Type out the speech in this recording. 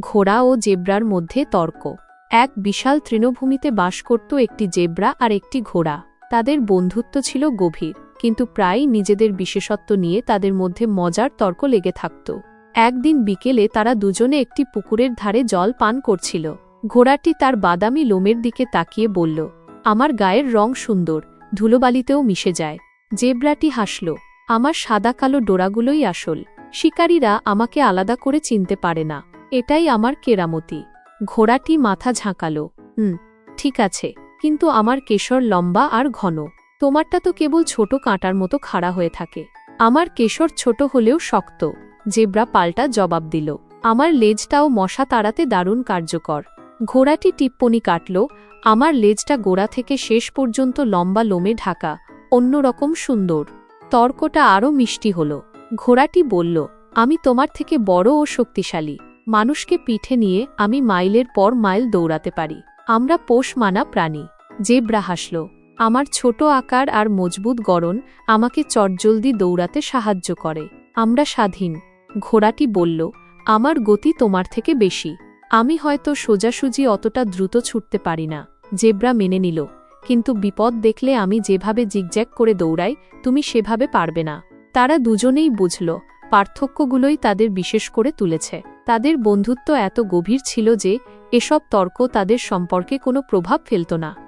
ঘোড়া ও জেব্রার মধ্যে তর্ক। এক বিশাল তৃণভূমিতে বাস করত একটি জেব্রা আর একটি ঘোড়া। তাদের বন্ধুত্ব ছিল গভীর, কিন্তু প্রায়ই নিজেদের বিশেষত্ব নিয়ে তাদের মধ্যে মজার তর্ক লেগে থাকত। একদিন বিকেলে তারা দুজনে একটি পুকুরের ধারে জল পান করছিল। ঘোড়াটি তার বাদামি লোমের দিকে তাকিয়ে বলল, আমার গায়ের রং সুন্দর, ধুলোবালিতেও মিশে যায় জেব্রাটি হাসল, আমার সাদা কালো ডোরাগুলোই আসল। শিকারীরা আমাকে আলাদা করে চিনতে পারে না। এটাই আমার কেরামতি। ঘোড়াটি মাথা ঝাঁকালো। হুম ঠিক আছে, কিন্তু আমার কেশর লম্বা আর ঘন। তোমারটা তো কেবল ছোট কাঁটার মতো খাড়া হয়ে থাকে। আমার কেশর ছোট হলেও শক্ত। জেব্রা পাল্টা জবাব দিল। আমার লেজটাও মশা তাড়াতে দারুণ কার্যকর। ঘোড়াটি টিপ্পনি কাটল। আমার লেজটা গোড়া থেকে শেষ পর্যন্ত লম্বা লোমে ঢাকা, অন্যরকম সুন্দর। তর্কটা আরও মিষ্টি হল। ঘোড়াটি বলল, আমি তোমার থেকে বড় ও শক্তিশালী। মানুষকে পিঠে নিয়ে আমি মাইলের পর মাইল দৌড়াতে পারি। আমরা পোষ মানা প্রাণী। জেব্রা হাসল। আমার ছোট আকার আর মজবুত গড়ন আমাকে চটজলদি দৌড়াতে সাহায্য করে। আমরা স্বাধীন। ঘোড়াটি বলল, আমার গতি তোমার থেকে বেশি। আমি হয়তো সোজাসুজি অতটা দ্রুত ছুটতে পারি না। জেব্রা মেনে নিল, কিন্তু বিপদ দেখলে আমি যেভাবে জিগজ্যাগ করে দৌড়াই, তুমি সেভাবে পারবে না। তারা দুজনেই বুঝল, পার্থক্যগুলোই তাদের বিশেষ করে তুলেছে। তাদের বন্ধুত্ব এত গভীর ছিল যে এসব তর্ক তাদের সম্পর্কে কোনো প্রভাব ফেলত না।